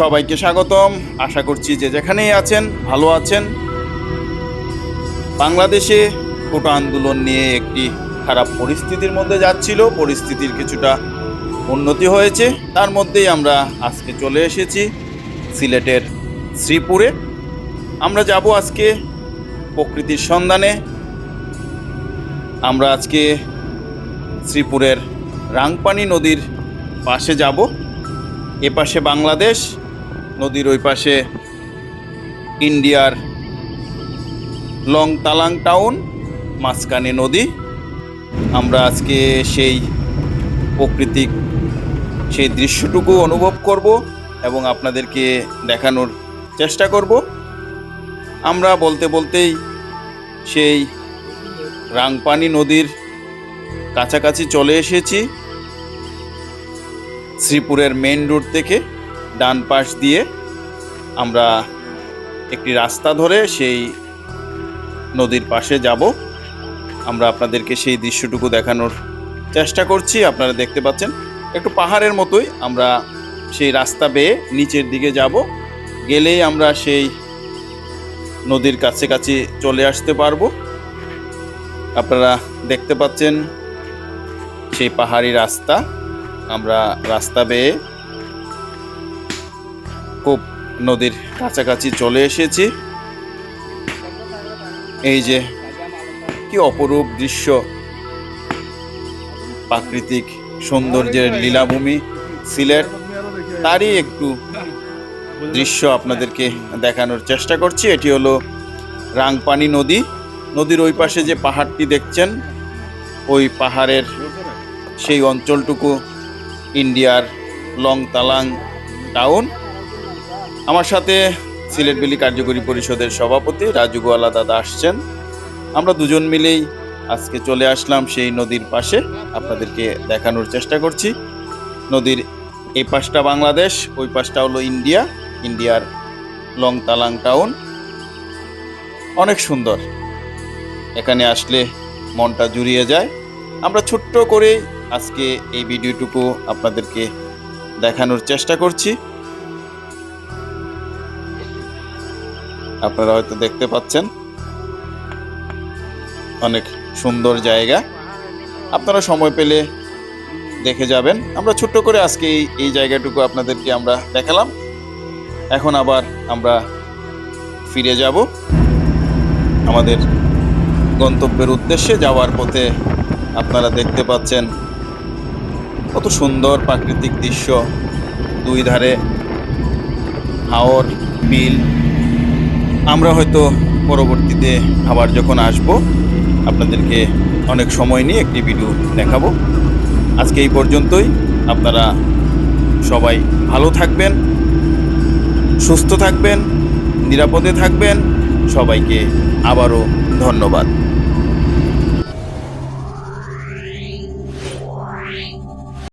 সবাইকে স্বাগতম। আশা করছি যে যেখানেই আছেন, ভালো আছেন। বাংলাদেশে কোটা আন্দোলন নিয়ে একটি খারাপ পরিস্থিতির মধ্যে যাচ্ছিল। পরিস্থিতির কিছুটা উন্নতি হয়েছে। তার মধ্যেই আমরা আজকে চলে এসেছি সিলেটের শ্রীপুরে। আমরা যাব আজকে প্রকৃতির সন্ধানে। আমরা আজকে শ্রীপুরের রাংপানি নদীর পাশে যাব। এ পাশে বাংলাদেশ নদীর ওই পাশে ইন্ডিয়ার লং তালাং টাউন, মাঝখানে নদী। আমরা আজকে সেই প্রকৃতিক, সেই দৃশ্যটুকু অনুভব করব এবং আপনাদেরকে দেখানোর চেষ্টা করব। আমরা বলতে বলতেই সেই রাংপানি নদীর কাছাকাছি চলে এসেছি, শ্রীপুরের মেন রোড থেকে। ডান পাশ দিয়ে আমরা একটি রাস্তা ধরে সেই নদীর পাশে যাব। আমরা আপনাদেরকে সেই দৃশ্যটুকু দেখানোর চেষ্টা করছি, আপনারা দেখতে পাচ্ছেন। একটু পাহাড়ের মতোই আমরা সেই রাস্তা বেয়ে নিচের দিকে যাব। গেলেই আমরা সেই নদীর কাছাকাছি চলে আসতে পারব। আপনারা দেখতে পাচ্ছেন সেই পাহাড়ি রাস্তা। আমরা রাস্তা বেয়ে খুব নদীর কাছাকাছি চলে এসেছি। এই যে কি অপরূপ দৃশ্য। প্রাকৃতিক সৌন্দর্যের লীলাভূমি, সিলেট। তারই একটু দৃশ্য আপনাদেরকে দেখানোর চেষ্টা করছি। এটি হলো রাংপানি নদী। নদীর ওই পাশে যে পাহাড়টি দেখছেন, ওই পাহাড়ের সেই অঞ্চলটুকু ইন্ডিয়ার লং তালাং টাউন। আমার সাথে সিলেট বেলি কার্যকরী পরিষদের সভাপতি রাজু গোয়ালা দাদা আসছেন। আমরা দুজন মিলেই আজকে চলে আসলাম সেই নদীর পাশে। আপনাদেরকে দেখানোর চেষ্টা করছি। নদীর এই পাশটা বাংলাদেশ, ওই পাশটা হলো ইন্ডিয়া, ইন্ডিয়ার লং তালাং টাউন। অনেক সুন্দর। এখানে আসলে মনটা জুড়িয়ে যায়। আমরা ছোট্ট করে আজকে এই ভিডিওটুকু আপনাদেরকে দেখানোর চেষ্টা করছি। আপনারা হয়তো দেখতে পাচ্ছেন। অনেক সুন্দর জায়গা। আপনারা সময় পেলে দেখে যাবেন। আমরা ছোট্ট করে আজকে এই এই জায়গাটুকু আপনাদেরকে আমরা দেখালাম। এখন আবার আমরা ফিরে যাব। আমাদের গন্তব্যের উদ্দেশ্যে যাওয়ার পথে আপনারা দেখতে পাচ্ছেন কত সুন্দর প্রাকৃতিক দৃশ্য। দুই ধারে হাওর, বিল আমরা হয়তো পরবর্তীতে আবার যখন আসব, আপনাদেরকে অনেক সময় নিয়ে একটি ভিডিও দেখাবো। আজকে এই পর্যন্তই। আপনারা সবাই ভালো থাকবেন, সুস্থ থাকবেন, নিরাপদে থাকবেন। সবাইকে আবারও ধন্যবাদ।